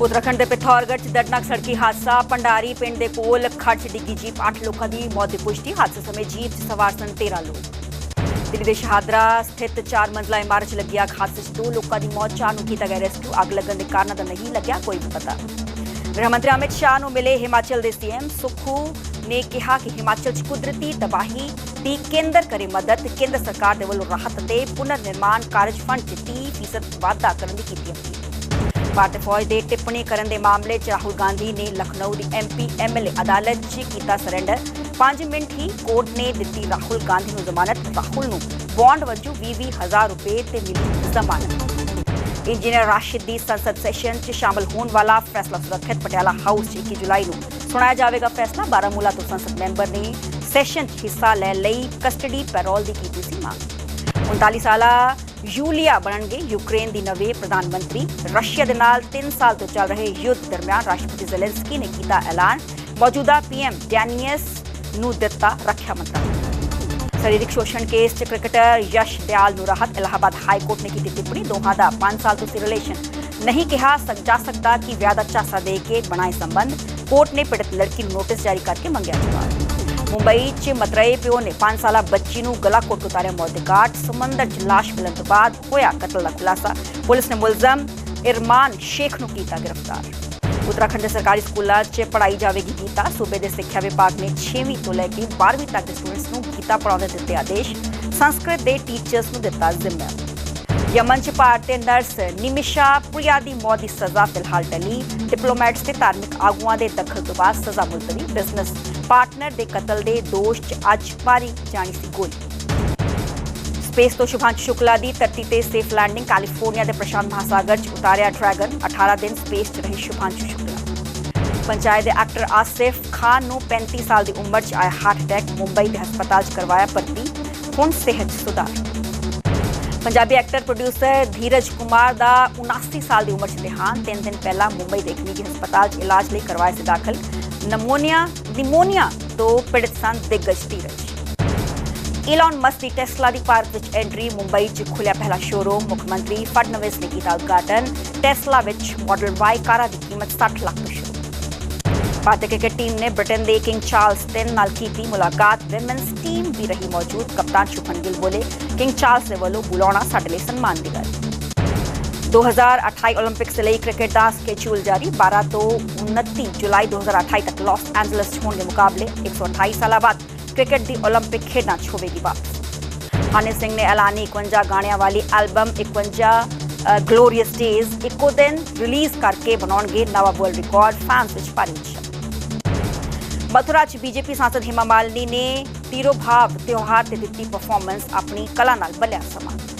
ਉਤਰਾਖੰਡ ਦੇ ਪਿਥੌਰਗੜ੍ਹ 'ਚ ਦਰਦਨਾਕ ਸੜਕੀ ਹਾਦਸਾ ਪੰਡਾਰੀ ਪਿੰਡ ਦੇ ਕੋਲ ਖੜਚ ਡਿੱਗੀ ਜੀਪ 8 ਲੋਕਾਂ ਦੀ ਮੌਤ ਦੀ ਪੁਸ਼ਟੀ, ਹਾਦਸੇ ਸਮੇਂ ਜੀਪ 'ਚ ਸਵਾਰ ਸਨ 13 ਲੋਕ। ਦਿੱਲੀ ਦੇ ਸ਼ਹਾਦਰਾ ਸਥਿਤ 4 ਮੰਜ਼ਲਾ ਇਮਾਰਤ 'ਚ ਲੱਗੀ ਅੱਗ ਹਾਦਸੇ 'ਚ ਦੋ ਲੋਕਾਂ ਦੀ ਮੌਤ, ਚਾਰ ਨੂੰ ਕੀਤਾ ਗਿਆ ਰੈਸਕਿਊ, ਅੱਗ ਲੱਗਣ ਦੇ ਕਾਰਨਾਂ ਦਾ ਨਹੀਂ ਲੱਗਿਆ ਕੋਈ ਪਤਾ। ਗ੍ਰਹਿ ਮੰਤਰੀ ਅਮਿਤ ਸ਼ਾਹ ਨੂੰ ਮਿਲੇ ਹਿਮਾਚਲ ਦੇ ਸੀਐਮ ਸੁਖੂ ਨੇ ਕਿਹਾ ਕਿ ਹਿਮਾਚਲ 'ਚ ਕੁਦਰਤੀ ਤਬਾਹੀ ਦੀ ਕੇਂਦਰ ਕਰੇ ਮਦਦ, ਕੇਂਦਰ ਸਰਕਾਰ ਦੇ ਵੱਲੋਂ ਰਾਹਤ ਤੇ ਪੁਨਰ ਨਿਰਮਾਣ ਕਾਰਜ ਫੰਡ 'ਚ 30% ਵਾਧਾ ਕਰਨ ਦੀ ਕੀਤੀ ਅਪੀਲ। ਭਾਰਤੀ ਫੌਜ ਦੇ ਟਿੱਪਣੀ ਕਰਨ ਦੇ ਮਾਮਲੇ 'ਚ ਰਾਹੁਲ ਗਾਂਧੀ ਨੇ ਲਖਨਊ ਦੀ ਐਮਪੀ ਐਮਐਲਏ ਅਦਾਲਤ 'ਚ ਕੀਤਾ ਸਰੈਂਡਰ 5 ਮਿੰਟ ਹੀ ਕੋਰਟ ਨੇ ਦਿੱਤੀ ਰਾਹੁਲ ਗਾਂਧੀ ਨੂੰ ਜ਼ਮਾਨਤ। ਰਾਹੁਲ ਨੂੰ ਬੌਂਡ ਵਜੋਂ 20 ਰੁਪਏ ਤੇ ਮਿਲੀ ਜ਼ਮਾਨਤ। ਇੰਜੀਨੀਅਰ ਰਾਸ਼ਿਦ ਦੀ ਸੰਸਦ ਸੈਸ਼ਨ 'ਚ ਸ਼ਾਮਲ ਹੋਣ ਵਾਲਾ ਫੈਸਲਾ ਸੁਰੱਖਿਅਤ ਪਟਿਆਲਾ ਹਾਊਸ 'ਚ 21 ਜੁਲਾਈ ਨੂੰ ਸੁਣਾਇਆ ਜਾਵੇਗਾ ਫੈਸਲਾ। ਬਾਰਾਮੂਲਾ ਤੋਂ ਸੰਸਦ ਮੈਂਬਰ ਨੇ ਸੈਸ਼ਨ 'ਚ ਹਿੱਸਾ ਲੈਣ ਲਈ ਕਸਟਡੀ ਪੈਰੋਲ ਦੀ ਕੀਤੀ ਸੀ ਮੰਗ। 39 ਸਾਲਾ ਯੂਲੀਆ ਬਣਨਗੇ ਯੂਕਰੇਨ ਦੀ ਨਵੇਂ ਪ੍ਰਧਾਨ ਮੰਤਰੀ। ਰਸ਼ੀਆ ਦੇ ਨਾਲ 3 ਸਾਲ ਤੋਂ ਚੱਲ ਰਹੇ ਯੁੱਧ ਦਰਮਿਆਨ ਰਾਸ਼ਟਰਪਤੀ ਜ਼ੈਲੈਂਸਕੀ ਨੇ ਕੀਤਾ ਐਲਾਨ। ਮੌਜੂਦਾ ਪੀਐਮ ਡੈਨੀਅਸ ਨੂੰ ਦਿੱਤਾ ਰੱਖਿਆ ਮੰਤਰਾਲਾ ਸਰੀਰਕ ਸ਼ੋਸ਼ਣ ਕੇਸ 'ਚ ਕ੍ਰਿਕਟਰ ਯਸ਼ ਦਿਆਲ ਨੂੰ ਰਾਹਤ। ਇਲਾਹਾਬਾਦ ਹਾਈ ਕੋਰਟ ਨੇ ਕੀਤੀ ਟਿੱਪਣੀ। ਦੋਹਾਂ ਦਾ 5 ਸਾਲ ਤੋਂ ਸੀ ਰਿਲੇਸ਼ਨ ਨਹੀਂ ਕਿਹਾ ਸਕ ਜਾ ਸਕਦਾ ਕਿ ਵਿਆਹ ਦਾ ਝਾਂਸਾ ਦੇ ਕੇ ਬਣਾਏ ਸੰਬੰਧ। ਕੋਰਟ ਨੇ ਪੀੜਤ ਲੜਕੀ ਨੂੰ ਨੋਟਿਸ ਜਾਰੀ ਕਰਕੇ ਮੰਗਿਆ ਜਵਾਬ। ਮੁੰਬਈ 'ਚ ਮਤਰਏ ਪਿਓ ਨੇ 5 ਸਾਲਾ ਬੱਚੀ ਨੂੰ ਗਲਾ ਘੁੱਟ ਉਤਾਰਿਆ ਮੌਤ ਦੇ ਘਾਟ ਸਮੁੰਦਰ 'ਚ ਲਾਸ਼ ਮਿਲਣ ਤੋਂ ਬਾਅਦ ਹੋਇਆ ਕਤਲ ਦਾ ਖੁਲਾਸਾ ਪੁਲਿਸ ਨੇ ਮੁਲਜ਼ਮ ਇਰਮਾਨ ਸ਼ੇਖ ਨੂੰ ਕੀਤਾ ਗ੍ਰਿਫਤਾਰ ਉੱਤਰਾਖੰਡ ਦੇ ਸਰਕਾਰੀ ਸਕੂਲਾਂ 'ਚ ਪੜ੍ਹਾਈ ਜਾਵੇਗੀ ਗੀਤਾ ਸੂਬੇ ਦੇ ਸਿੱਖਿਆ ਵਿਭਾਗ ਨੇ 6ਵੀਂ ਤੋਂ ਲੈ ਕੇ 12ਵੀਂ ਤੱਕ ਦੇ ਸਟੂਡੈਂਟਸ ਨੂੰ ਗੀਤਾ ਪੜ੍ਹਾਉਣ ਦੇ ਦਿੱਤੇ ਆਦੇਸ਼ ਸੰਸਕ੍ਰਿਤ ਦੇ ਟੀਚਰਸ ਨੂੰ ਦਿੱਤਾ ਜ਼ਿੰਮਾ ਯਮਨ 'ਚ ਭਾਰਤੀ ਨਰਸ ਨਿਮਿਸ਼ਾ ਪੁਰੀਆ ਦੀ ਮੌਤ ਦੀ ਸਜ਼ਾ ਫਿਲਹਾਲ ਟਲੀ ਡਿਪਲੋਮੈਟਸ ਤੇ ਧਾਰਮਿਕ ਆਗੂਆਂ ਦੇ ਦਖਲ ਤੋਂ ਬਾਅਦ ਸਜ਼ਾ ਮੁਲਤਵੀ ਬਿਜ਼ਨਸ ਪਾਰਟਨਰ ਦੇ ਕਤਲ ਦੇ ਦੋਸ਼ 'ਚ ਅੱਜ ਮਾਰੀ ਜਾਣੀ ਸੀ ਗੋਲੀ। ਸਪੇਸ ਤੋਂ ਸ਼ੁਭਾਂਸ਼ੂ ਸ਼ੁਕਲਾ ਦੀ ਧਰਤੀ ਤੇ ਸੇਫ ਲੈਂਡਿੰਗ, ਕੈਲੀਫੋਰਨੀਆ ਦੇ ਪ੍ਰਸ਼ਾਂਤ ਮਹਾਸਾਗਰ 'ਚ ਉਤਾਰਿਆ ਡਰੈਗਨ 18 ਦਿਨ ਸਪੇਸ 'ਚ ਰਹੇ ਸ਼ੁਭਾਂਸ਼ੂ ਸ਼ੁਕਲਾ। ਪੰਚਾਇਤ ਦੇ ਐਕਟਰ ਆਸਿਫ ਖਾਨ ਨੂੰ 35 ਸਾਲ ਦੀ ਉਮਰ 'ਚ ਆਇਆ ਹਾਰਟ ਅਟੈਕ, ਮੁੰਬਈ ਦੇ ਹਸਪਤਾਲ 'ਚ ਕਰਵਾਇਆ ਭਰਤੀ, ਹੁਣ ਸਿਹਤ ਸੁਧਾਰ। ਪੰਜਾਬੀ ਐਕਟਰ, ਪ੍ਰੋਡਿਊਸਰ ਧੀਰਜ ਕੁਮਾਰ ਦਾ 79 ਸਾਲ ਦੀ ਉਮਰ 'ਚ ਦੇਹਾਂਤ, ਤਿੰਨ ਦਿਨ ਪਹਿਲਾਂ ਮੁੰਬਈ ਦੇ ਇੱਕ ਨਿੱਜੀ ਹਸਪਤਾਲ 'ਚ ਇਲਾਜ ਲਈ ਕਰਵਾਇਆ ਸੀ ਦਾਖਲ। ਨਮੋਨੀਆ, ਨਿਮੋਨੀਆ ਤੋਂ ਪੀੜਤ ਸਨ ਦਿੱਗਜ ਧੀਰਜ ਇਲਨ ਮਸਕ ਦੀ ਟੈਸਲਾ ਦੀ ਪਾਰਕ ਵਿੱਚ ਐਂਟਰੀ ਮੁੰਬਈ 'ਚ ਖੁੱਲਿਆ ਪਹਿਲਾ ਸ਼ੋਰੂਮ ਮੁੱਖ ਮੰਤਰੀ ਫਡਨਵਿਸ ਨੇ ਕੀਤਾ ਉਦਘਾਟਨ। ਟੈਸਲਾ ਵਿੱਚ ਮਾਡਲ ਵਾਈ ਕਾਰਾਂ ਦੀ ਕੀਮਤ 60 ਲੱਖ ਤੋਂ ਸ਼ੁਰੂ। ਭਾਰਤੀ ਕ੍ਰਿਕਟ ਟੀਮ ਨੇ ਬ੍ਰਿਟਨ ਦੇ ਕਿੰਗ ਚਾਰਲਸ ਤਿੰਨ ਨਾਲ ਕੀਤੀ ਮੁਲਾਕਾਤ। ਵਿਮਨਸ ਟੀਮ ਵੀ ਰਹੀ ਮੌਜੂਦ। ਕਪਤਾਨ ਸ਼ੁਭਨ ਗਿੱਲ ਬੋਲੇ ਕਿੰਗ ਚਾਰਲਸ ਦੇ ਵੱਲੋਂ ਬੁਲਾਉਣਾ ਸਾਡੇ ਲਈ ਸਨਮਾਨ ਦੀ ਗੱਲ 2028 ओलंपिक से लेकर क्रिकेट का स्केड्यूल जारी। 12 तो उनतीस जुलाई 2028 तक लॉस एंजलिस होने के मुकाबले एक साल बाद क्रिकेट दी ओलंपिक खेलना छोड़ेगी बात हनी सिंह ने एलानी इकवंजा गाने वाली एल्बम इकवंजा ग्लोरियस डेज़ एको दिन रिलीज़ करके बनाएँगे नवा world record, fans permission Mathura च बीजेपी सांसद हेमा मालिनी ने तीरो भाव त्यौहार से दी परफॉर्मेंस, अपनी कला बलिया समाप्त